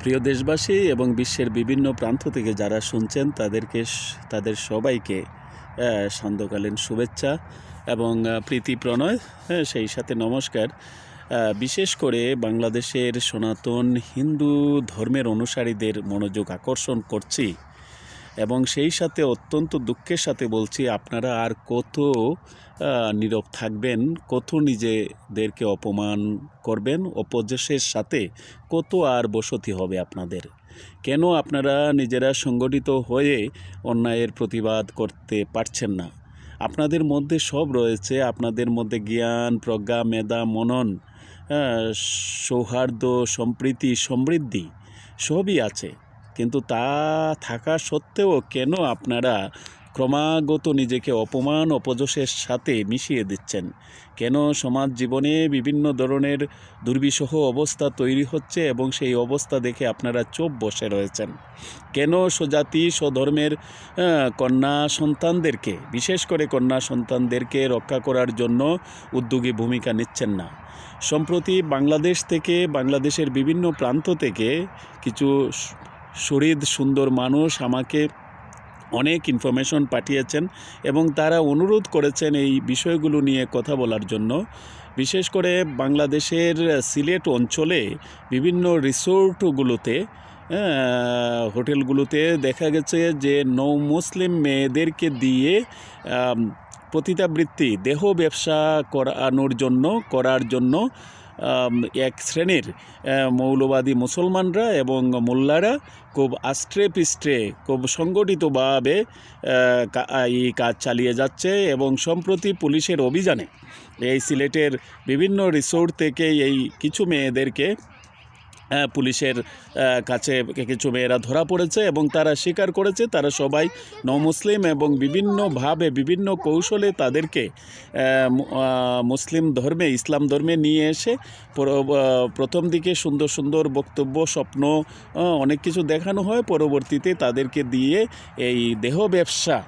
প্রিয় দেশবাসী এবং বিশ্বের বিভিন্ন প্রান্ত থেকে যারা শুনছেন তাদেরকে তাদের সবাইকে সন্ধ্যকালীন শুভেচ্ছা এবং প্রীতি প্রণয়। হ্যাঁ, সেই সাথে নমস্কার। বিশেষ করে বাংলাদেশের সনাতন হিন্দু ধর্মের অনুসারীদের মনোযোগ আকর্ষণ করছি। এবং সেই সাথে অত্যন্ত দুঃখের সাথে বলছি, আপনারা আর কত নীরব থাকবেন, কত নিজেদেরকে অপমান করবেন, অপযশের সাথে কত আর বসতি হবে আপনাদের? কেন আপনারা নিজেরা সংগঠিত হয়ে অন্যায়ের প্রতিবাদ করতে পারছেন না? আপনাদের মধ্যে সব রয়েছে, আপনাদের মধ্যে জ্ঞান, প্রজ্ঞা, মেধা, মনন সৌহার্দ্য, সম্প্রীতি, সমৃদ্ধি, সবই আছে। কিন্তু তা থাকা সত্ত্বেও কেন আপনারা ক্রমাগত নিজেকে অপমান, অপযশের সাথে মিশিয়ে দিচ্ছেন? কেন সমাজ জীবনে বিভিন্ন ধরনের দুর্বিষহ অবস্থা তৈরি হচ্ছে এবং সেই অবস্থা দেখে আপনারা চোপ বসে রয়েছেন? কেন স্বজাতি, স্বধর্মের কন্যা সন্তানদেরকে, বিশেষ করে কন্যা সন্তানদেরকে রক্ষা করার জন্য উদ্যোগী ভূমিকা নিচ্ছেন না? সম্প্রতি বাংলাদেশ থেকে, বাংলাদেশের বিভিন্ন প্রান্ত থেকে কিছু স- সুন্দর মানুষ আমাকে অনেক ইনফরমেশন পাঠিয়েছেন এবং তারা অনুরোধ করেছেন এই বিষয়গুলো নিয়ে কথা বলার জন্য। বিশেষ করে বাংলাদেশের সিলেট অঞ্চলে বিভিন্ন রিসোর্টগুলোতে হোটেলগুলোতে দেখা গেছে যে নৌ মুসলিম মেয়েদেরকে দিয়ে পতিতাবৃত্তি দেহ ব্যবসা করানোর জন্য, করার জন্য এক শ্রেণির মৌলবাদী মুসলমানরা এবং মোল্লারা খুব আষ্ট্রে পিষ্ট্রে খুব সংগঠিতভাবে এই কাজ চালিয়ে যাচ্ছে এবং সম্প্রতি পুলিশের অভিযানে এই সিলেটের বিভিন্ন রিসোর্ট থেকে এই কিছু মেয়েদেরকে পুলিশের কাছে কিছু মেয়েরা ধরা পড়েছে এবং তারা স্বীকার করেছে, তারা সবাই নমুসলিম এবং বিভিন্নভাবে বিভিন্ন কৌশলে তাদেরকে মুসলিম ধর্মে, ইসলাম ধর্মে নিয়ে এসে প্রথম দিকে সুন্দর সুন্দর বক্তব্য, স্বপ্ন অনেক কিছু দেখানো হয়। পরবর্তীতে তাদেরকে দিয়ে এই দেহ ব্যবসা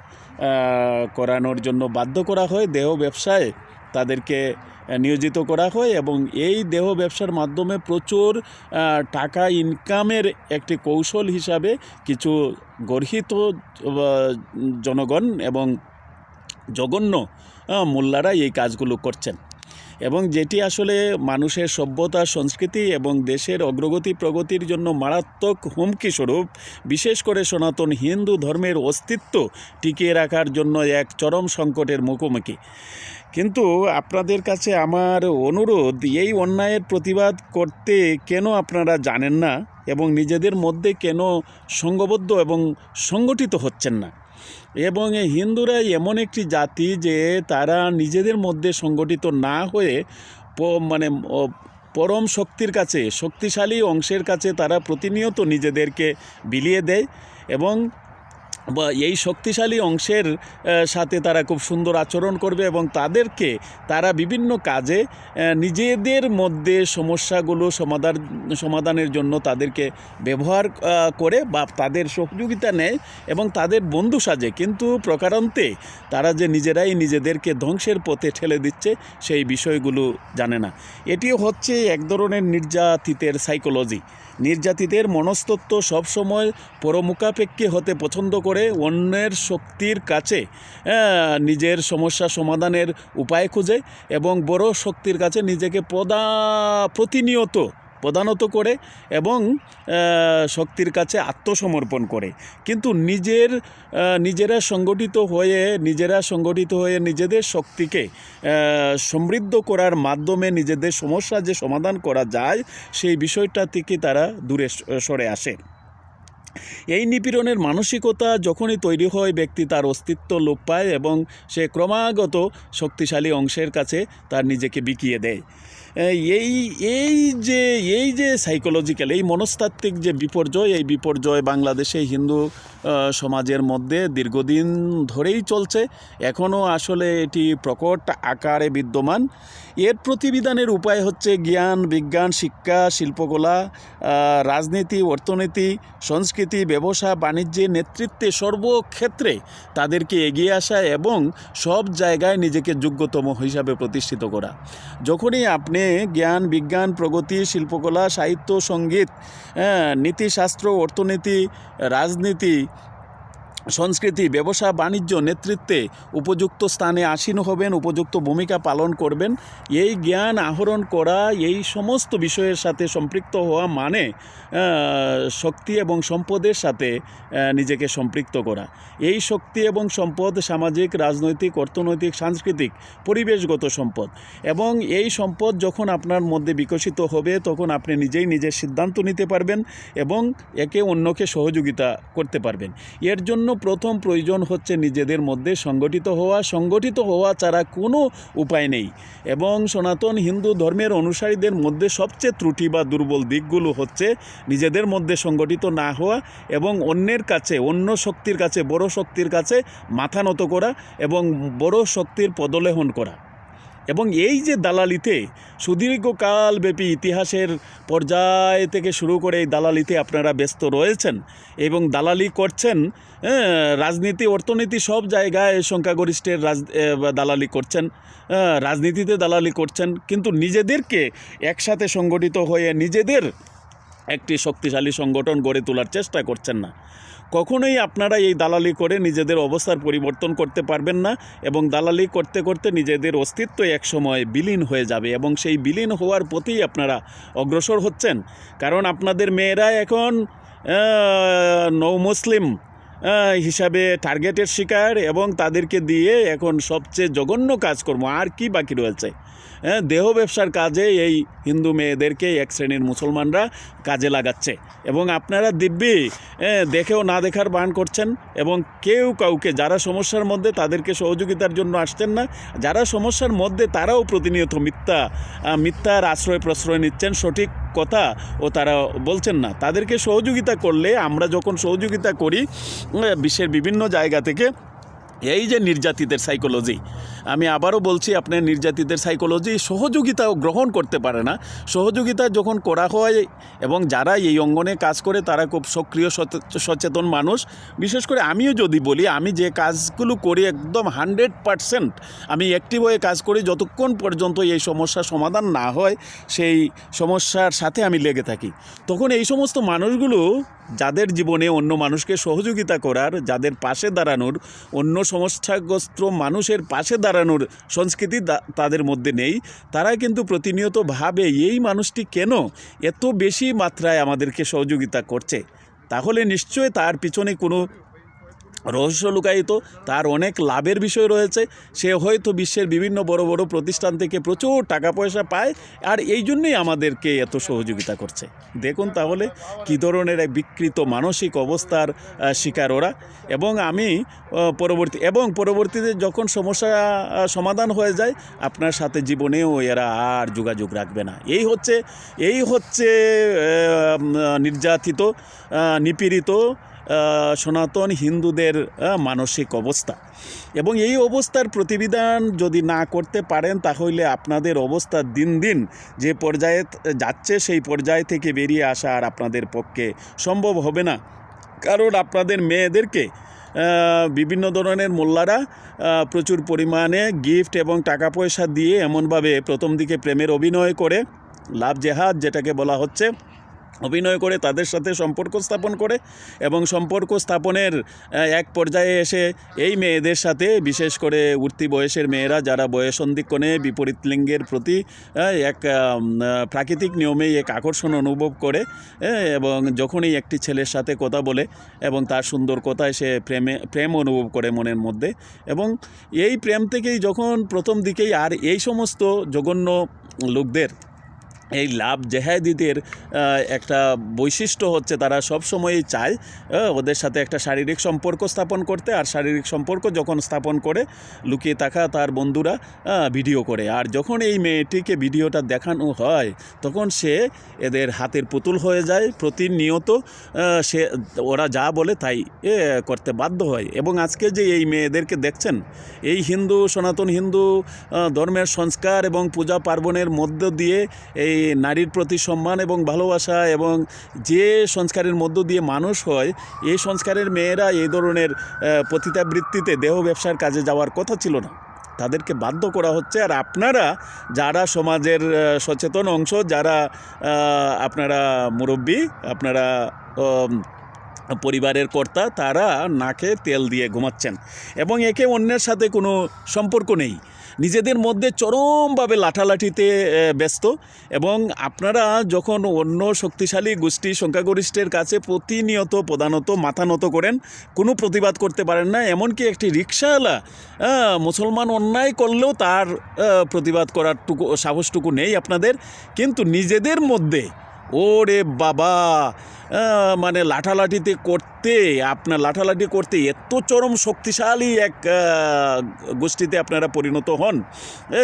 করানোর জন্য বাধ্য করা হয়। দেহ ব্যবসায় তাদেরকে নিয়োজিত করা হয় এবং এই দেহ ব্যবসার মাধ্যমে প্রচুর টাকা ইনকামের একটি কৌশল হিসাবে কিছু গর্হিত জনগণ এবং জঘন্য মোল্লারা এই কাজগুলো করছেন। এবং যেটি আসলে মানুষের সভ্যতা, সংস্কৃতি এবং দেশের অগ্রগতি প্রগতির জন্য মারাত্মক হুমকি স্বরূপ, বিশেষ করে সনাতন হিন্দু ধর্মের অস্তিত্ব টিকিয়ে রাখার জন্য এক চরম সংকটের মুখোমুখি। কিন্তু আপনাদের কাছে আমার অনুরোধ, এই অন্যায়ের প্রতিবাদ করতে কেন আপনারা জানেন না এবং নিজেদের মধ্যে কেন সঙ্গবদ্ধ এবং সংগঠিত হচ্ছেন না? এবং হিন্দুরা এমন একটি জাতি যে তারা নিজেদের মধ্যে সংগঠিত না হয়ে মানে পরম শক্তির কাছে, শক্তিশালী অংশের কাছে তারা প্রতিনিয়ত নিজেদেরকে বিলিয়ে দেয় এবং বা এই শক্তিশালী অংশের সাথে তারা খুব সুন্দর আচরণ করবে এবং তাদেরকে তারা বিভিন্ন কাজে নিজেদের মধ্যে সমস্যাগুলো সমাধান, সমাধানের জন্য তাদেরকে ব্যবহার করে বা তাদের সহযোগিতা নেয় এবং তাদের বন্ধু সাজে। কিন্তু প্রকারান্তে তারা যে নিজেরাই নিজেদেরকে ধ্বংসের পথে ঠেলে দিচ্ছে, সেই বিষয়গুলো জানে না। এটিও হচ্ছে এক ধরনের নির্যাতিতের সাইকোলজি নির্যাতিতের মনস্তত্ত্ব সবসময় পরমুখাপেক্ষী হতে পছন্দ করে অন্যের শক্তির কাছে নিজের সমস্যা সমাধানের উপায় খুঁজে এবং বড় শক্তির কাছে নিজেকে প্রদা প্রতিনিয়ত প্রধানত করে এবং শক্তির কাছে আত্মসমর্পণ করে। কিন্তু নিজের নিজেরা সংগঠিত হয়ে, নিজেরা সংগঠিত হয়ে নিজেদের শক্তিকে সমৃদ্ধ করার মাধ্যমে নিজেদের সমস্যা যে সমাধান করা যায়, সেই বিষয়টা থেকে তারা দূরে সরে আসে। এই নিপীড়নের মানসিকতা যখনই তৈরি হয়, ব্যক্তি তার অস্তিত্ব লোপ পায় এবং সে ক্রমাগত শক্তিশালী অংশের কাছে তার নিজেকে বিকিয়ে দেয়। এই এই যে এই যে সাইকোলজিক্যাল এই মনস্তাত্ত্বিক যে বিপর্যয়, এই বিপর্যয় বাংলাদেশে হিন্দু সমাজের মধ্যে দীর্ঘদিন ধরেই চলছে। এখনও আসলে এটি প্রকট আকারে বিদ্যমান। এর প্রতিবিধানের উপায় হচ্ছে জ্ঞান বিজ্ঞান শিক্ষা শিল্পকলা রাজনীতি অর্থনীতি সংস্কৃতি ব্যবসা বাণিজ্যে নেতৃত্বে সর্বক্ষেত্রে তাদেরকে এগিয়ে আসা এবং সব জায়গায় নিজেকে যোগ্যতম হিসাবে প্রতিষ্ঠিত করা। যখনই আপনি জ্ঞান বিজ্ঞান প্রগতি শিল্পকলা সাহিত্য সংগীত হ্যাঁ, নীতিশাস্ত্র অর্থনীতি রাজনীতি সংস্কৃতি, ব্যবসা, বাণিজ্য নেতৃত্বে উপযুক্ত স্থানে আসীন হবেন, উপযুক্ত ভূমিকা পালন করবেন। এই জ্ঞান আহরণ করা, এই সমস্ত বিষয়ের সাথে সম্পৃক্ত হওয়া মানে শক্তি এবং সম্পদের সাথে নিজেকে সম্পৃক্ত করা। এই শক্তি এবং সম্পদ সামাজিক, রাজনৈতিক, অর্থনৈতিক, সাংস্কৃতিক, পরিবেশগত সম্পদ। এবং এই সম্পদ যখন আপনার মধ্যে বিকশিত হবে, তখন আপনি নিজেই নিজের সিদ্ধান্ত নিতে পারবেন এবং একে অন্যকে সহযোগিতা করতে পারবেন। এর জন্য প্রথম প্রয়োজন হচ্ছে নিজেদের মধ্যে সংগঠিত হওয়া। সংগঠিত হওয়া ছাড়া কোনো উপায় নেই। এবং সনাতন হিন্দু ধর্মের অনুসারীদের মধ্যে সবচেয়ে ত্রুটি বা দুর্বল দিকগুলো হচ্ছে নিজেদের মধ্যে সংগঠিত না হওয়া এবং অন্যের কাছে, অন্য শক্তির কাছে, বড় শক্তির কাছে মাথা নত করা এবং বড় শক্তির পদলেহন করা। এবং এই যে দালালিতে সুদীর্ঘকালব্যাপী ইতিহাসের পর্যায় থেকে শুরু করে এই দালালিতে আপনারা ব্যস্ত রয়েছেন এবং দালালি করছেন রাজনীতি, অর্থনীতি সব জায়গায় সংখ্যাগরিষ্ঠের রাজ দালালি করছেন রাজনীতিতে দালালি করছেন, কিন্তু নিজেদেরকে একসাথে সংগঠিত হয়ে নিজেদের একটি শক্তিশালী সংগঠন গড়ে তোলার চেষ্টা করছেন না। কখনোই আপনারা এই দালালি করে নিজেদের অবস্থার পরিবর্তন করতে পারবেন না এবং দালালি করতে করতে নিজেদের অস্তিত্ব একসময় বিলীন হয়ে যাবে এবং সেই বিলীন হওয়ার প্রতি আপনারা অগ্রসর হচ্ছেন। কারণ আপনাদের মেয়েরা এখন নৌ মুসলিম হিসাবে টার্গেটের শিকার এবং তাদেরকে দিয়ে এখন সবচেয়ে জঘন্য কাজকর্ম। আর কি বাকি রয়েছে? দেহ ব্যবসার কাজে এই হিন্দু মেয়েদেরকে এক শ্রেণির মুসলমানরা কাজে লাগাচ্ছে। এবং আপনারা দিব্যি হ্যাঁ, দেখেও না দেখার বান করছেন এবং কেউ কাউকে যারা সমস্যার মধ্যে তাদেরকে সহযোগিতার জন্য আসছেন না যারা সমস্যার মধ্যে তারাও প্রতিনিয়ত মিথ্যা মিথ্যার আশ্রয় প্রশ্রয় নিচ্ছেন সঠিক কথা ও তারা বলছেন না। তাদেরকে সহযোগিতা করলে আমরা যখন সহযোগিতা করি বিশ্বের বিভিন্ন জায়গা থেকে এই যে নির্যাতিতের সাইকোলজি আমি আবারও বলছি, আপনার নির্যাতিতের সাইকোলজি সহযোগিতাও গ্রহণ করতে পারে না। সহযোগিতা যখন করা হয় এবং যারা এই অঙ্গনে কাজ করে, তারা খুব সক্রিয় সচেতন মানুষ। বিশেষ করে আমিও যদি বলি, আমি যে কাজগুলো করি একদম হান্ড্রেড পারসেন্ট, আমি অ্যাক্টিভ হয়ে কাজ করি যতক্ষণ পর্যন্ত এই সমস্যার সমাধান না হয়, সেই সমস্যার সাথে আমি লেগে থাকি। তখন এই সমস্ত মানুষগুলো যাদের জীবনে অন্য মানুষকে সহযোগিতা করার, যাদের পাশে দাঁড়ানোর, অন্য সমস্যাগ্রস্ত মানুষের পাশে দাঁড়ানোর সংস্কৃতি তাদের মধ্যে নেই তারা কিন্তু প্রতিনিয়ত ভাবে এই মানুষটি কেন এত বেশি মাত্রায় আমাদেরকে সহযোগিতা করছে? তাহলে নিশ্চয় তার পিছনে কোনো রহস্য লুকায়িত, তার অনেক লাভের বিষয় রয়েছে। সে হয়তো বিশ্বের বিভিন্ন বড় বড় প্রতিষ্ঠান থেকে প্রচুর টাকা পয়সা পায় আর এই জন্যই আমাদেরকে এত সহযোগিতা করছে। দেখুন তাহলে কী ধরনের এক বিকৃত মানসিক অবস্থার শিকার ওরা। এবং আমি পরবর্তী, এবং পরবর্তীতে যখন সমস্যা সমাধান হয়ে যায়, আপনার সাথে জীবনেও এরা আর যোগাযোগ রাখবে না। এই হচ্ছে এই হচ্ছে নির্যাতিত নিপীড়িত সনাতন হিন্দুদের মানসিক অবস্থা। এবং এই অবস্থার প্রতিবিধান যদি না করতে পারেন, তাহলে আপনাদের অবস্থা দিন দিন যে পর্যায়ে যাচ্ছে, সেই পর্যায় থেকে বেরিয়ে আসা আর আপনাদের পক্ষে সম্ভব হবে না। কারণ আপনাদের মেয়েদেরকে বিভিন্ন ধরনের মোল্লারা প্রচুর পরিমাণে গিফট এবং টাকা পয়সা দিয়ে এমনভাবে প্রথম দিকে প্রেমের অভিনয় করে, লাভ জেহাদ যেটাকে বলা হচ্ছে অভিনয় করে তাদের সাথে সম্পর্ক স্থাপন করে এবং সম্পর্ক স্থাপনের এক পর্যায়ে এসে এই মেয়েদের সাথে, বিশেষ করে উঠতি বয়সের মেয়েরা যারা বয়সন্ধিক্ষণে বিপরীত লিঙ্গের প্রতি এক প্রাকৃতিক নিয়মেই এক আকর্ষণ অনুভব করে এবং যখনই একটি ছেলের সাথে কথা বলে এবং তার সুন্দর কথায় সে প্রেমে, প্রেম অনুভব করে মনের মধ্যে এবং এই প্রেম থেকেই যখন প্রথম দিকেই আর এই সমস্ত জঘন্য লোকদের এই লাভ জেহাদিদের একটা বৈশিষ্ট্য হচ্ছে তারা সব সবসময়ই চায় ওদের সাথে একটা শারীরিক সম্পর্ক স্থাপন করতে। আর শারীরিক সম্পর্ক যখন স্থাপন করে, লুকিয়ে থাকা তার বন্ধুরা ভিডিও করে। আর যখন এই মেয়েটিকে ভিডিওটা দেখানো হয়, তখন সে এদের হাতের পুতুল হয়ে যায়। প্রতিনিয়ত সে, ওরা যা বলে তাই করতে বাধ্য হয়। এবং আজকে যে এই মেয়েদেরকে দেখছেন, এই হিন্দু সনাতন হিন্দু ধর্মের সংস্কার এবং পূজা পার্বণের মধ্য দিয়ে এই নারীর প্রতি সম্মান এবং ভালোবাসা এবং যে সংস্কারের মধ্য দিয়ে মানুষ হয়, এই সংস্কারের মেয়েরা এই ধরনের পতিতাবৃত্তিতে দেহ ব্যবসার কাজে যাওয়ার কথা ছিল না। তাদেরকে বাধ্য করা হচ্ছে আর আপনারা যারা সমাজের সচেতন অংশ, যারা আপনারা মুরব্বী, আপনারা পরিবারের কর্তা, তারা নাকে তেল দিয়ে ঘুমাচ্ছেন। এবং একে অন্যের সাথে কোনো সম্পর্ক নেই। নিজেদের মধ্যে চরমভাবে লাঠালাঠিতে ব্যস্ত এবং আপনারা যখন অন্য শক্তিশালী গোষ্ঠী সংখ্যাগরিষ্ঠের কাছে প্রতিনিয়ত প্রধানত মাথা নত করেন, কোনো প্রতিবাদ করতে পারেন না, এমনকি একটি রিক্সাওয়ালা মুসলমান অন্যায় করলেও তার প্রতিবাদ করার টুকু, সাহসটুকু নেই আপনাদের। কিন্তু নিজেদের মধ্যে, ওরে বাবা মানে লাঠালাঠিতে করতে, আপনার লাঠালাঠি করতে এত চরম শক্তিশালী এক গোষ্ঠীতে আপনারা পরিণত হন।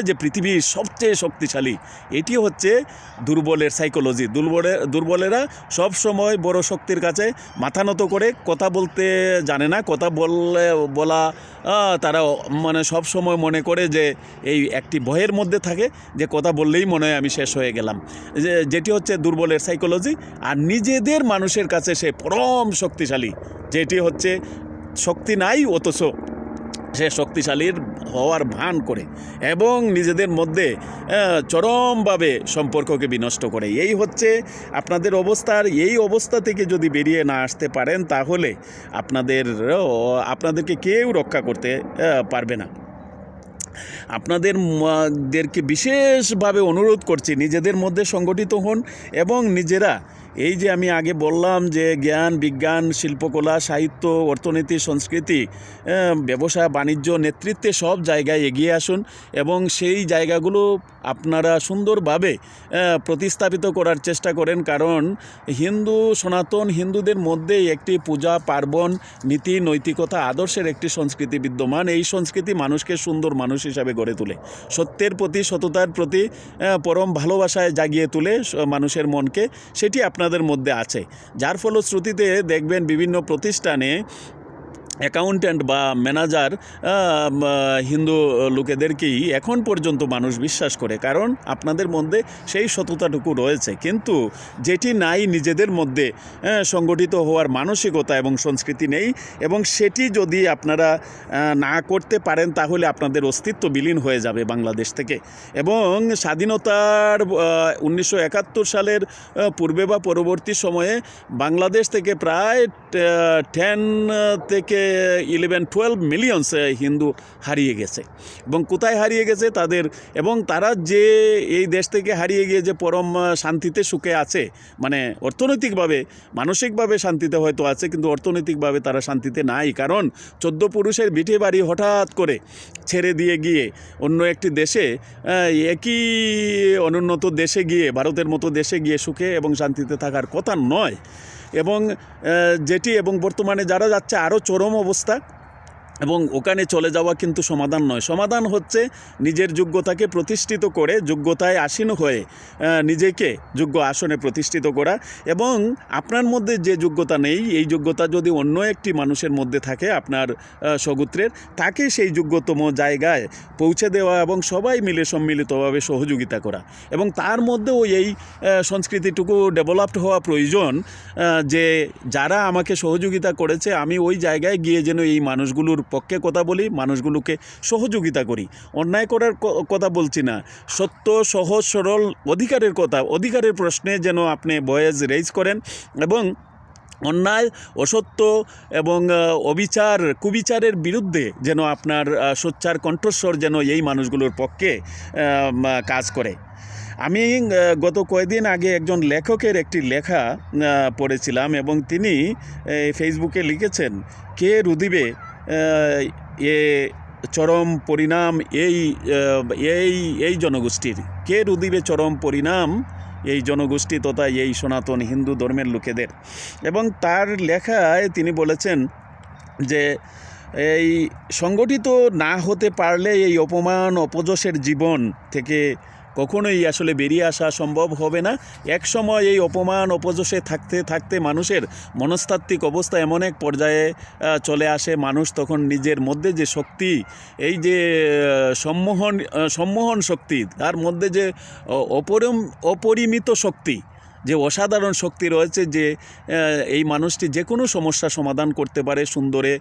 যে পৃথিবীর সবচেয়ে শক্তিশালী, এটি হচ্ছে দুর্বলের সাইকোলজি দুর্বলের দুর্বলেরা সব সময় বড় শক্তির কাছে মাথা নত করে কথা বলতে জানে না, কথা বললে, বলা তারা মানে সব সময় মনে করে যে এই একটি ভয়ের মধ্যে থাকে, যে কথা বললেই মনে হয় আমি শেষ হয়ে গেলাম। যে, যেটি হচ্ছে দুর্বলের সাইকোলজি আর নিজেদের মানুষের কাছে সে পরম শক্তিশালী, যেটি হচ্ছে শক্তি নাই অথচ সে শক্তিশালীর হওয়ার ভান করে এবং নিজেদের মধ্যে চরমভাবে সম্পর্ককে বিনষ্ট করে। এই হচ্ছে আপনাদের অবস্থার এই অবস্থা থেকে যদি বেরিয়ে না আসতে পারেন, তাহলে আপনাদের আপনাদেরকে কেউ রক্ষা করতে পারবে না। আপনাদের দেরকে বিশেষভাবে অনুরোধ করছি, নিজেদের মধ্যে সংগঠিত হন এবং নিজেরা এই যে আমি আগে বললাম যে জ্ঞান, বিজ্ঞান, শিল্পকলা, সাহিত্য, অর্থনীতি, সংস্কৃতি ব্যবসা, বাণিজ্য, নেতৃত্বে সব জায়গায় এগিয়ে আসুন এবং সেই জায়গাগুলো আপনারা সুন্দরভাবে প্রতিস্থাপিত করার চেষ্টা করেন। কারণ হিন্দু, সনাতন হিন্দুদের মধ্যে একটি পূজা, পার্বণ, নীতি, নৈতিকতা আদর্শের একটি সংস্কৃতি বিদ্যমান। এই সংস্কৃতি মানুষকে সুন্দর মানুষ হিসাবে গড়ে তোলে। সত্যের প্রতি, সততার প্রতি পরম ভালোবাসায় জাগিয়ে তোলে মানুষের মনকে। সেটি আপনাদের মধ্যে আছে। যার ফলশ্রুতিতে দেখবেন বিভিন্ন প্রতিষ্ঠানে অ্যাকাউন্ট্যান্ট বা ম্যানেজার হিন্দু লোকেদেরকেই এখন পর্যন্ত মানুষ বিশ্বাস করে। কারণ আপনাদের মধ্যে সেই সততাটুকু রয়েছে। কিন্তু যেটি নাই নিজেদের মধ্যে সংগঠিত হওয়ার মানসিকতা এবং সংস্কৃতি নেই এবং সেটি যদি আপনারা না করতে পারেন তাহলে আপনাদের অস্তিত্ব বিলীন হয়ে যাবে বাংলাদেশ থেকে। এবং স্বাধীনতার উনিশশো একাত্তর সালের পূর্বে বা পরবর্তী সময়ে বাংলাদেশ থেকে প্রায় টেন থেকে ইলেভেন, টুয়েলভ মিলিয়নস হিন্দু হারিয়ে গেছে। এবং কোথায় হারিয়ে গেছে তাদের, এবং তারা যে এই দেশ থেকে হারিয়ে গিয়ে যে পরম শান্তিতে সুখে আছে মানে অর্থনৈতিকভাবে, মানসিকভাবে শান্তিতে হয়তো আছে, কিন্তু অর্থনৈতিকভাবে তারা শান্তিতে নাই। কারণ চোদ্দ পুরুষের বিঠে বাড়ি হঠাৎ করে ছেড়ে দিয়ে গিয়ে অন্য একটি দেশে একই অনুন্নত দেশে গিয়ে, ভারতের মতো দেশে গিয়ে সুখে এবং শান্তিতে থাকার কথা নয়। এবং যেটি এবং বর্তমানে যারা যাচ্ছে আরও চরম অবস্থা। এবং ওখানে চলে যাওয়া কিন্তু সমাধান নয়। সমাধান হচ্ছে নিজের যোগ্যতাকে প্রতিষ্ঠিত করে যোগ্যতায় আসীন হয়ে নিজেকে যোগ্য আসনে প্রতিষ্ঠিত করা এবং আপনার মধ্যে যে যোগ্যতা নেই, এই যোগ্যতা যদি অন্য একটি মানুষের মধ্যে থাকে আপনার সগুত্রের, তাকে সেই যোগ্যতম জায়গায় পৌঁছে দেওয়া এবং সবাই মিলে সম্মিলিতভাবে সহযোগিতা করা এবং তার মধ্যেও এই সংস্কৃতিটুকু ডেভেলপড হওয়া প্রয়োজন যে যারা আমাকে সহযোগিতা করেছে, আমি ওই জায়গায় গিয়ে যেন এই মানুষগুলোর পক্ষে কথা বলি, মানুষগুলোকে সহযোগিতা করি। অন্যায় করার কথা বলছি না। সত্য, সহজ, সরল অধিকারের কথা, অধিকারের প্রশ্নে যেন আপনি ভয়েস রেজ করেন এবং অন্যায়, অসত্য এবং অবিচার, কুবিচারের বিরুদ্ধে যেন আপনার সোচ্চার কণ্ঠস্বর যেন এই মানুষগুলোর পক্ষে কাজ করে। আমি গত কয়েকদিন আগে একজন লেখকের একটি লেখা পড়েছিলাম এবং তিনি ফেসবুকে লিখেছেন, কে রুদিবে এ চরম পরিণাম এই এই এই জনগোষ্ঠীর। কে রুদিবে চরম পরিণাম এই জনগোষ্ঠী তথা এই সনাতন হিন্দু ধর্মের লোকেদের? এবং তার লেখায় তিনি বলেছেন যে, এই সংগঠিত না হতে পারলে এই অপমান, অপযশের জীবন থেকে কখনোই আসলে বেরিয়ে আসা সম্ভব হবে না। এক সময় এই অপমান, অপযশে থাকতে থাকতে মানুষের মনস্তাত্ত্বিক অবস্থা এমন এক পর্যায়ে চলে আসে। মানুষ তখন নিজের মধ্যে যে শক্তি, এই যে সম্মোহন সম্মোহন শক্তি, তার মধ্যে যে অপরম অপরিম, অপরিমিত শক্তি যে অসাধারণ শক্তি রয়েছে যে এই মানুষটি যে কোনো সমস্যা সমাধান করতে পারে, সুন্দরে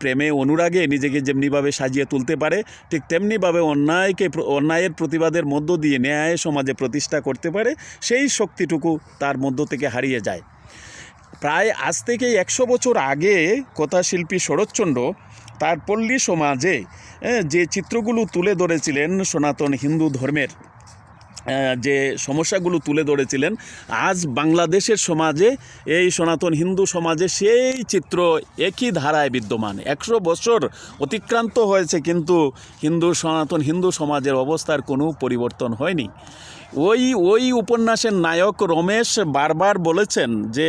প্রেমে, অনুরাগে নিজেকে যেমনিভাবে সাজিয়ে তুলতে পারে, ঠিক তেমনিভাবে অন্যায়কে অন্যায়ের প্রতিবাদের মধ্য দিয়ে ন্যায় সমাজে প্রতিষ্ঠা করতে পারে, সেই শক্তিটুকু তার মধ্য থেকে হারিয়ে যায়। প্রায় আজ থেকে একশো বছর আগে কথাশিল্পী শরৎচন্দ্র তার পল্লী সমাজে যে চিত্রগুলো তুলে ধরেছিলেন সনাতন হিন্দু ধর্মের যে সমস্যাগুলো তুলে ধরেছিলেন, আজ বাংলাদেশের সমাজে, এই সনাতন হিন্দু সমাজে সেই চিত্র একই ধারায় বিদ্যমান। একশো বছর অতিক্রান্ত হয়েছে, কিন্তু হিন্দু, সনাতন হিন্দু সমাজের অবস্থার কোনো পরিবর্তন হয়নি। ওই ওই উপন্যাসের নায়ক রমেশ বারবার বলেছেন যে,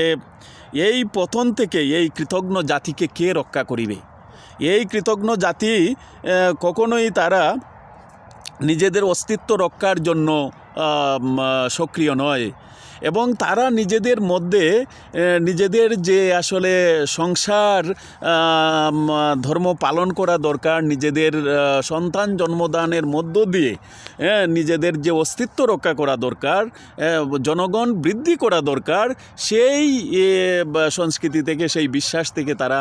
এই পতন থেকে এই কৃতজ্ঞ জাতিকে কে রক্ষা করিবে? এই কৃতজ্ঞ জাতি কখনোই তারা নিজেদের অস্তিত্ব রক্ষার জন্য সক্রিয় নয়। এবং তারা নিজেদের মধ্যে নিজেদের যে আসলে সংসার ধর্ম পালন করা দরকার, নিজেদের সন্তান জন্মদানের মধ্য দিয়ে নিজেদের যে অস্তিত্ব রক্ষা করা দরকার জনগণ বৃদ্ধি করা দরকার, সেই সংস্কৃতি থেকে, সেই বিশ্বাস থেকে তারা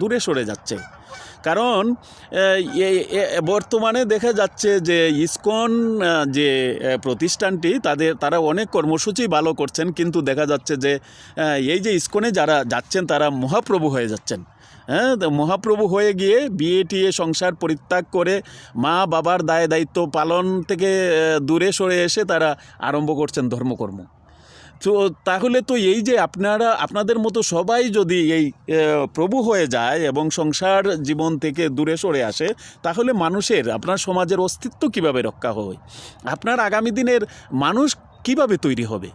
দূরে সরে যাচ্ছে। কারণ বর্তমানে দেখা যাচ্ছে যে ইসকন যে প্রতিষ্ঠানটি তাদের, তারা অনেক কর্মসূচি ভালো করছেন, কিন্তু দেখা যাচ্ছে যে এই যে ইসকনে যারা যাচ্ছেন, তারা মহাপ্রভু হয়ে যাচ্ছেন। হ্যাঁ মহাপ্রভু হয়ে গিয়ে বিয়ে টিয়ে সংসার পরিত্যাগ করে মা বাবার দায় দায়িত্ব পালন থেকে দূরে সরে এসে তারা আরম্ভ করছেন ধর্মকর্ম। তো তাহলে তো এই যে আপনারা, আপনাদের মতো সবাই যদি এই প্রভু হয়ে যায় এবং সংসার জীবন থেকে দূরে সরে আসে, তাহলে মানুষের, আপনার সমাজের অস্তিত্ব কীভাবে রক্ষা হয়? আপনার আগামী দিনের মানুষ কীভাবে তৈরি হবে?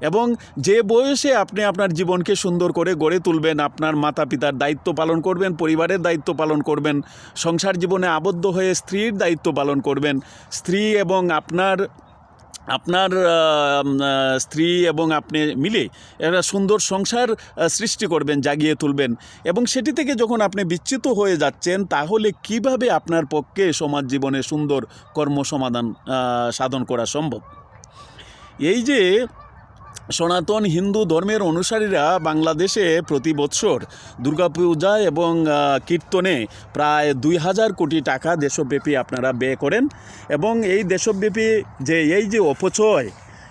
এবং যে বয়সে আপনি আপনার জীবনকে সুন্দর করে গড়ে তুলবেন, আপনার মাতা পিতার দায়িত্ব পালন করবেন, পরিবারের দায়িত্ব পালন করবেন, সংসার জীবনে আবদ্ধ হয়ে স্ত্রীর দায়িত্ব পালন করবেন, স্ত্রী এবং আপনার আপনার স্ত্রী এবং আপনি মিলে একটা সুন্দর সংসার সৃষ্টি করবেন, জাগিয়ে তুলবেন। এবং সেটি থেকে যখন আপনি বিচ্ছিত হয়ে যাচ্ছেন, তাহলে কীভাবে আপনার পক্ষে সমাজ জীবনে সুন্দর কর্ম সমাধান সাধন করা সম্ভব? এই যে সনাতন হিন্দু ধর্মের অনুসারীরা বাংলাদেশে প্রতি বৎসর দুর্গাপূজা এবং কীর্তনে প্রায় দুই হাজার কোটি টাকা দেশব্যাপী আপনারা ব্যয় করেন এবং এই দেশব্যাপী যে, এই যে অপচয়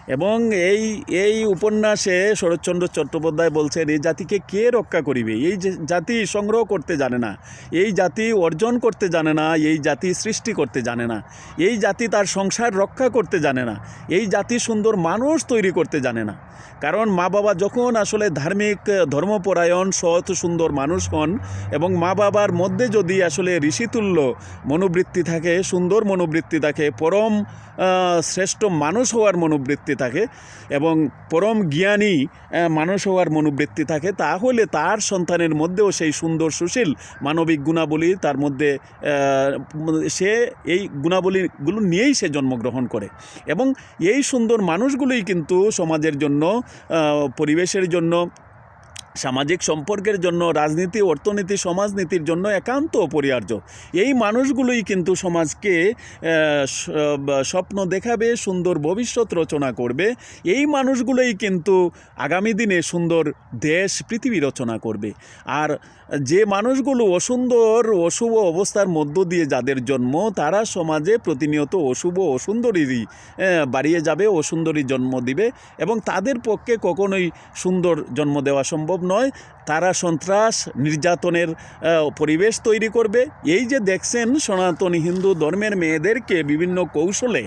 এবং এই এই উপন্যাসে শরৎচন্দ্র চট্টোপাধ্যায় বলছেন, এই জাতিকে কে রক্ষা করিবে? এই জাতি সংগ্রহ করতে জানে না। এই জাতি অর্জন করতে জানে না। এই জাতি সৃষ্টি করতে জানে না। এই জাতি তার সংসার রক্ষা করতে জানে না। এই জাতি সুন্দর মানুষ তৈরি করতে জানে না। কারণ মা বাবা যখন আসলে ধার্মিক ধর্মপরায়ণ, সৎ, সুন্দর মানুষ হন এবং মা বাবার মধ্যে যদি আসলে ঋষিতুল্য মনোবৃত্তি থাকে, সুন্দর মনোবৃত্তি থাকে, পরম শ্রেষ্ঠ মানুষ হওয়ার মনোবৃত্তি থাকে এবং পরম জ্ঞানী মানুষ হওয়ার মনোবৃত্তি থাকে, তাহলে তার সন্তানের মধ্যেও সেই সুন্দর সুশীল মানবিক গুণাবলী তার মধ্যে সে এই গুণাবলীগুলো নিয়েই সে জন্মগ্রহণ করে এবং এই সুন্দর মানুষগুলোই কিন্তু সমাজের জন্য পরিবেশের জন্য, সামাজিক সম্পর্কের জন্য, রাজনীতি, অর্থনীতি, সমাজনীতির জন্য একান্ত অপরিহার্য। এই মানুষগুলোই কিন্তু সমাজকে স্বপ্ন দেখাবে, সুন্দর ভবিষ্যৎ রচনা করবে। এই মানুষগুলোই কিন্তু আগামী দিনে সুন্দর দেশ, পৃথিবী রচনা করবে। আর যে মানুষগুলো অসুন্দর অশুভ অবস্থার মধ্য দিয়ে যাদের জন্ম, তারা সমাজে প্রতিনিয়ত অশুভ অসুন্দরীরই বাড়িয়ে যাবে অসুন্দরী জন্ম দিবে এবং তাদের পক্ষে কখনোই সুন্দর জন্ম দেওয়া সম্ভব নয়। তারা সন্ত্রাস, নির্যাতনের পরিবেশ তৈরি করবে। এই যে দেখছেন সনাতন হিন্দু ধর্মের মেয়েদেরকে বিভিন্ন কৌশলে,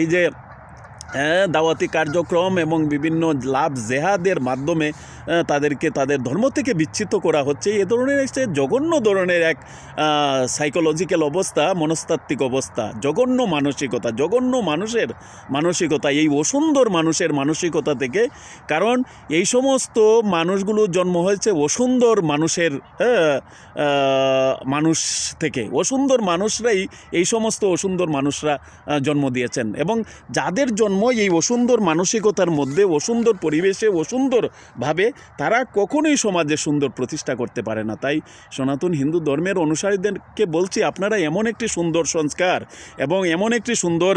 এই যে দাওয়াতি কার্যক্রম এবং বিভিন্ন লাভ জেহাদের মাধ্যমে তাদেরকে তাদের ধর্ম থেকে বিচ্ছিত করা হচ্ছে। এ ধরনের একটা জঘন্য ধরনের এক সাইকোলজিক্যাল অবস্থা, মনস্তাত্ত্বিক অবস্থা, জঘন্য মানসিকতা, জঘন্য মানুষের মানসিকতা, এই অসুন্দর মানুষের মানসিকতা থেকে। কারণ এই সমস্ত মানুষগুলো জন্ম হয়েছে অসুন্দর মানুষের মানুষ থেকে। অসুন্দর মানুষরাই এই সমস্ত অসুন্দর মানুষরা জন্ম দিয়েছেন। এবং যাদের জন্ম এই অসুন্দর মানসিকতার মধ্যে, অসুন্দর পরিবেশে অসুন্দরভাবে তারা কখনোই সমাজে সুন্দর প্রতিষ্ঠা করতে পারে না। তাই সনাতন হিন্দু ধর্মের অনুসারীদেরকে বলছি, আপনারা এমন একটি সুন্দর সংস্কার এবং এমন একটি সুন্দর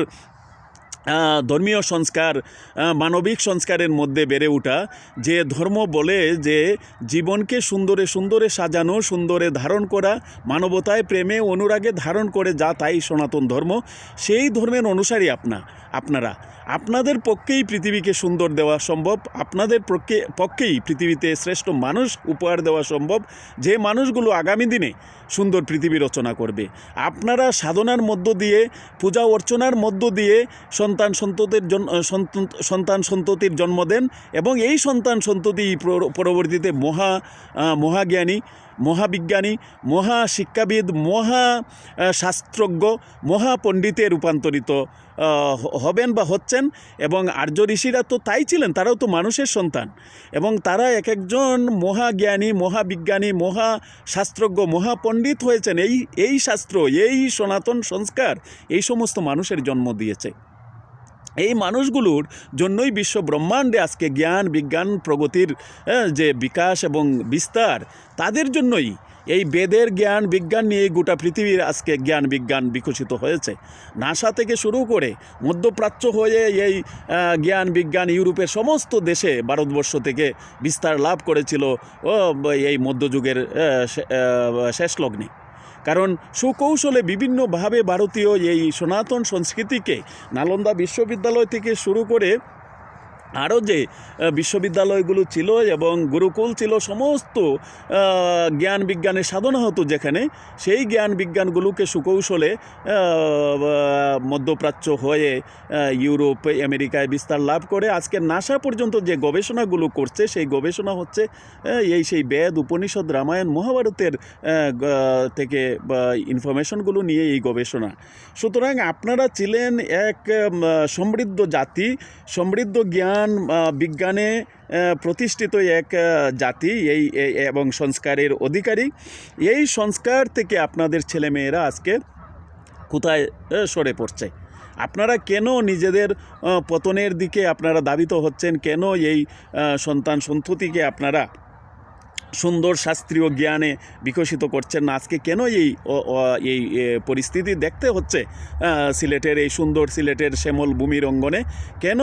ধর্মীয় সংস্কার মানবিক সংস্কারের মধ্যে বেড়ে ওঠা, যে ধর্ম বলে যে জীবনকে সুন্দরে সুন্দরে সাজানো, সুন্দরে ধারণ করা, মানবতায় প্রেমে অনুরাগে ধারণ করে যা তাই সনাতন ধর্ম, সেই ধর্মের অনুসারী আপনা, আপনারা। আপনাদের পক্ষেই পৃথিবীকে সুন্দর দেওয়া সম্ভব, আপনাদের পক্ষে, পক্ষেই পৃথিবীতে শ্রেষ্ঠ মানুষ উপহার দেওয়া সম্ভব, যে মানুষগুলো আগামী দিনে সুন্দর পৃথিবী রচনা করবে। আপনারা সাধনার মধ্য দিয়ে, পূজা অর্চনার মধ্য দিয়ে সন্তান সন্ততির সন্তান সন্ততির জন্ম দেন এবং এই সন্তান সন্ততি পরবর্তীতে মহা মহাজ্ঞানী মহাবিজ্ঞানী মহা শিক্ষাবিদ মহা শাস্ত্রজ্ঞ, মহাপণ্ডিতে রূপান্তরিত হবেন বা হচ্ছেন এবং আর্য ঋষিরা তো তাই ছিলেন, তারাও তো মানুষের সন্তান। এবং তারা এক একজন মহাজ্ঞানী, মহাবিজ্ঞানী মহা শাস্ত্রজ্ঞ মহাপণ্ডিত হয়েছেন। এই এই শাস্ত্র, এই সনাতন সংস্কার, এই সমস্ত মানুষের জন্ম দিয়েছে। এই মানুষগুলোর জন্যই বিশ্ব ব্রহ্মাণ্ডে আজকে জ্ঞান, বিজ্ঞান, প্রগতির যে বিকাশ এবং বিস্তার, তাদের জন্যই এই বেদের জ্ঞান, বিজ্ঞান নিয়ে গোটা পৃথিবীর আজকে জ্ঞান, বিজ্ঞান বিকশিত হয়েছে। নাসা থেকে শুরু করে মধ্যপ্রাচ্য হয়ে এই জ্ঞান, বিজ্ঞান ইউরোপের সমস্ত দেশে ভারতবর্ষ থেকে বিস্তার লাভ করেছিল এই মধ্যযুগের শেষ লগ্নে কারণ সুকৌশলে বিভিন্নভাবে ভারতীয় এই সনাতন সংস্কৃতিকে নালন্দা বিশ্ববিদ্যালয় থেকে শুরু করে আরও যে বিশ্ববিদ্যালয়গুলো ছিল এবং গুরুকুল ছিল সমস্ত জ্ঞান বিজ্ঞানের সাধনা হতো যেখানে, সেই জ্ঞান বিজ্ঞানগুলোকে সুকৌশলে মধ্যপ্রাচ্য হয়ে ইউরোপ, আমেরিকায় বিস্তার লাভ করে আজকে নাসা পর্যন্ত যে গবেষণাগুলো করছে, সেই গবেষণা হচ্ছে এই সেই বেদ, উপনিষদ, রামায়ণ, মহাভারতের থেকে ইনফরমেশনগুলো নিয়ে এই গবেষণা। সুতরাং আপনারা ছিলেন এক সমৃদ্ধ জাতি, সমৃদ্ধ জ্ঞান আহ, বিজ্ঞানে প্রতিষ্ঠিত এক জাতি এই- এবং সংস্কারের অধিকারী। এই সংস্কার থেকে আপনাদের ছেলেমেয়েরা আজকে কোথায় সরে পড়ছে? আপনারা কেন নিজেদের পতনের দিকে আপনারা দাবিত হচ্ছেন? কেন এই সন্তান সন্ততিকে আপনারা সুন্দর শাস্ত্রীয় জ্ঞানে বিকশিত করছেন না। আজকে কেন এই এই পরিস্থিতি দেখতে হচ্ছে? সিলেটের এই সুন্দর সিলেটের শ্যামল ভূমির অঙ্গনে কেন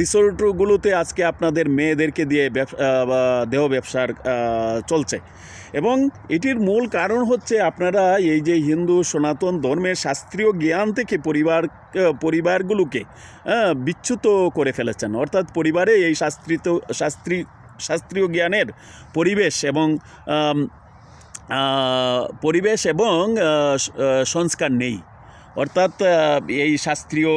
রিসোর্টগুলোতে আজকে আপনাদের মেয়েদেরকে দিয়ে দেহ ব্যবসার চলছে? এবং এটির মূল কারণ হচ্ছে আপনারা এই যে হিন্দু, সনাতন ধর্মের শাস্ত্রীয় জ্ঞান থেকে পরিবার পরিবারগুলোকে বিচ্যুত করে ফেলেছেন। অর্থাৎ পরিবারে এই শাস্ত্রিত, শাস্ত্রী শাস্ত্রীয় জ্ঞানের পরিবেশ এবং পরিবেশ এবং সংস্কার নেই। অর্থাৎ এই শাস্ত্রীয়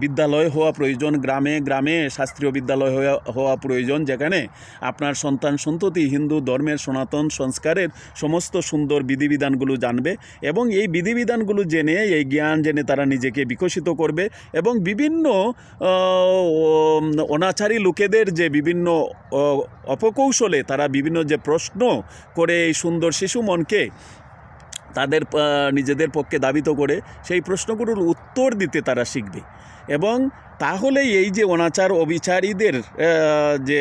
বিদ্যালয় হওয়া প্রয়োজন গ্রামে গ্রামে, শাস্ত্রীয় বিদ্যালয় হওয়া- প্রয়োজন যেখানে আপনার সন্তান সন্ততি, হিন্দু ধর্মের সনাতন সংস্কারের সমস্ত সুন্দর বিধিবিধানগুলো জানবে এবং এই বিধিবিধানগুলো জেনে, এই জ্ঞান জেনে তারা নিজেকে বিকশিত করবে এবং বিভিন্ন অনাচারী লোকেদের যে বিভিন্ন অপকৌশলে তারা বিভিন্ন যে প্রশ্ন করে এই সুন্দর শিশু মনকে তাদের নিজেদের পক্ষে দাবিত করে সেই প্রশ্নগুলোর উত্তর দিতে তারা শিখবে। এবং তাহলে এই যে অনাচার অবিচারীদের যে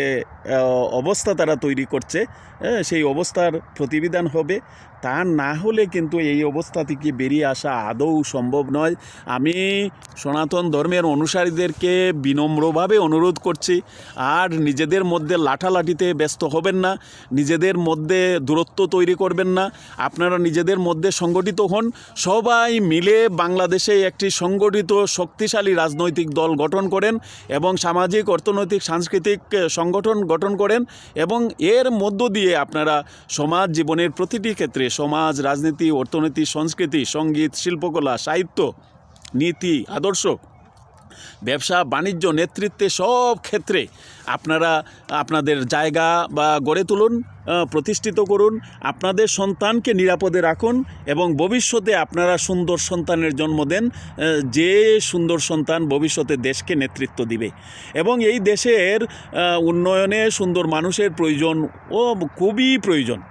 অবস্থা তারা তৈরি করছে সেই অবস্থার প্রতিবিধান হবে। তা না হলে কিন্তু এই অবস্থা থেকে বেরিয়ে আসা আদৌ সম্ভব নয়। আমি সনাতন ধর্মের অনুসারীদেরকে বিনম্রভাবে অনুরোধ করছি, আর নিজেদের মধ্যে লাঠালাঠিতে ব্যস্ত হবেন না, নিজেদের মধ্যে দূরত্ব তৈরি করবেন না, আপনারা নিজেদের মধ্যে সংগঠিত হন। সবাই মিলে বাংলাদেশে একটি সংগঠিত শক্তিশালী রাজনৈতিক দল গঠন করেন এবং সামাজিক, অর্থনৈতিক, সাংস্কৃতিক সংগঠন গঠন করেন এবং এর মধ্য দিয়ে আপনারা সমাজ জীবনের প্রতিটি ক্ষেত্রে সমাজ, রাজনীতি, অর্থনীতি, সংস্কৃতি, সংগীত, শিল্পকলা, সাহিত্য, নীতি, আদর্শ, ব্যবসা, বাণিজ্য, নেতৃত্বে সব ক্ষেত্রে আপনারা, আপনাদের জায়গা বা গড়ে তুলুন প্রতিষ্ঠিত করুন, আপনাদের সন্তানকে নিরাপদে রাখুন এবং ভবিষ্যতে আপনারা সুন্দর সন্তানের জন্ম দেন যে সুন্দর সন্তান ভবিষ্যতে দেশকে নেতৃত্ব দিবে। এবং এই দেশের উন্নয়নে সুন্দর মানুষের প্রয়োজন ও খুবই প্রয়োজন।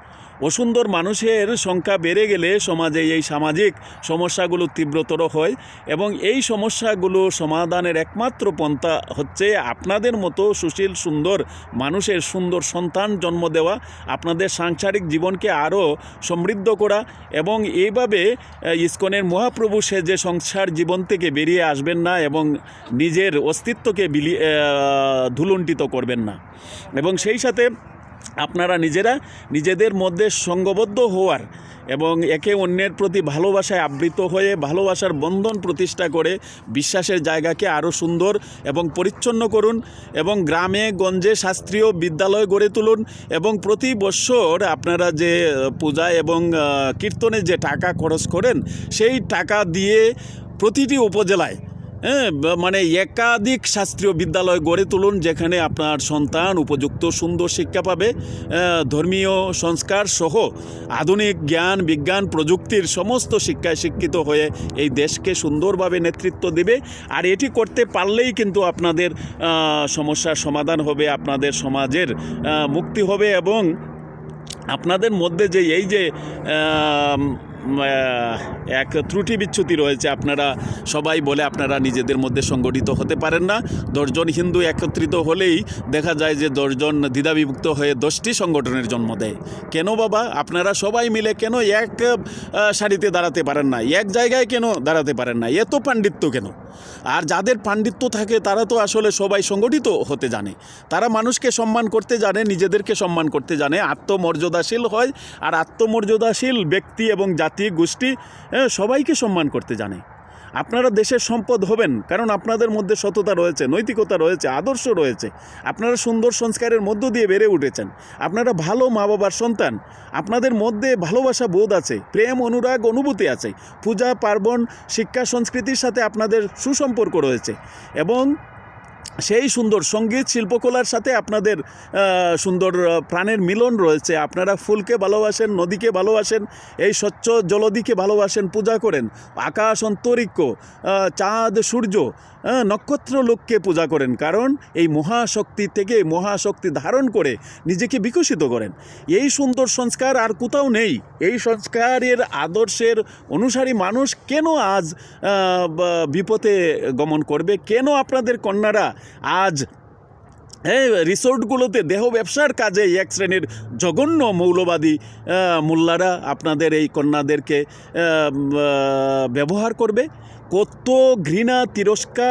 অসুন্দর মানুষের সংখ্যা বেড়ে গেলে সমাজে এই সামাজিক সমস্যাগুলো তীব্রতর হয় এবং এই সমস্যাগুলো সমাধানের একমাত্র পন্থা হচ্ছে আপনাদের মতো সুশীল, সুন্দর মানুষের সুন্দর সন্তান জন্ম দেওয়া, আপনাদের সাংসারিক জীবনকে আরও সমৃদ্ধ করা এবং এইভাবে ইস্কনের মহাপ্রভু সে যে সংসার জীবন থেকে বেরিয়ে আসবেন না এবং নিজের অস্তিত্বকে বিলি ধুলুণ্ঠিত করবেন না। এবং সেই সাথে আপনারা নিজেরা নিজেদের মধ্যে সঙ্গবদ্ধ হওয়ার এবং একে অন্যের প্রতি ভালোবাসায় আবৃত হয়ে ভালোবাসার বন্ধন প্রতিষ্ঠা করে বিশ্বাসের জায়গাকে আরও সুন্দর এবং পরিচ্ছন্ন করুন এবং গ্রামে, গঞ্জে শাস্ত্রীয় বিদ্যালয় গড়ে তুলুন এবং প্রতি বৎসর আপনারা যে পূজা এবং কীর্তনে যে টাকা খরচ করেন, সেই টাকা দিয়ে প্রতিটি উপজেলায় হ্যাঁ মানে একাধিক শাস্ত্রীয় বিদ্যালয় গড়ে তুলুন যেখানে আপনার সন্তান উপযুক্ত সুন্দর শিক্ষা পাবে ধর্মীয় সংস্কার সহ আধুনিক জ্ঞান, বিজ্ঞান প্রযুক্তির সমস্ত শিক্ষায় শিক্ষিত হয়ে এই দেশকে সুন্দরভাবে নেতৃত্ব দেবে। আর এটি করতে পারলেই কিন্তু আপনাদের সমস্যার সমাধান হবে, আপনাদের সমাজের মুক্তি হবে এবং আপনাদের মধ্যে যে এই যে এক ত্রুটি বিচ্যুতি রয়েছে। আপনারা সবাই বলে আপনারা নিজেদের মধ্যে সংগঠিত হতে পারেন না। দশজন হিন্দু একত্রিত হলেই দেখা যায় যে দশজন দ্বিধাবিভক্ত হয়ে দশটি সংগঠনের জন্ম দেয়। কেন বাবা? আপনারা সবাই মিলে কেন এক সারিতে দাঁড়াতে পারেন না? এক জায়গায় কেন দাঁড়াতে পারেন না? এত পাণ্ডিত্য কেন? আর যাদের পাণ্ডিত্য থাকে, তারা তো আসলে সবাই সংগঠিত হতে জানে। তারা মানুষকে সম্মান করতে জানে, নিজেদেরকে সম্মান করতে জানে। আত্মমর্যাদাশীল হয়। আর আত্মমর্যাদাশীল ব্যক্তি এবং জাতি গোষ্ঠী হ্যাঁ, সবাইকে সম্মান করতে জানে। আপনারা দেশের সম্পদ হবেন কারণ আপনাদের মধ্যে সততা রয়েছে নৈতিকতা রয়েছে আদর্শ রয়েছে। আপনারা সুন্দর সংস্কারের মধ্য দিয়ে বেড়ে উঠেছেন। আপনারা ভালো মা বাবার সন্তান। আপনাদের মধ্যে ভালোবাসা বোধ আছে প্রেম অনুরাগ অনুভূতি আছে। পূজা পার্বণ শিক্ষা সংস্কৃতির সাথে আপনাদের সুসম্পর্ক রয়েছে। এবং সেই সুন্দর সংগীত শিল্পকলার সাথে আপনাদের সুন্দর প্রাণের মিলন রয়েছে। আপনারা ফুলকে ভালোবাসেন, নদীকে ভালোবাসেন, এই স্বচ্ছ জলদিকে ভালোবাসেন, পূজা করেন। আকাশ অন্তরিক্ষ চাঁদ, সূর্য নক্ষত্র লোককে পূজা করেন। কারণ এই মহাশক্তি থেকে মহাশক্তি ধারণ করে নিজেকে বিকশিত করেন। এই সুন্দর সংস্কার আর কোথাও নেই। এই সংস্কারের আদর্শের অনুসারী মানুষ কেন আজ বিপথে গমন করবে? কেন আপনাদের কন্যারা আজ হ্যাঁ রিসোর্টগুলোতে দেহ ব্যবসার কাজে এক শ্রেণির জঘন্য মৌলবাদী মোল্লারা আপনাদের এই কন্যাদেরকে ব্যবহার করবে। কত ঘৃণা, তিরস্কার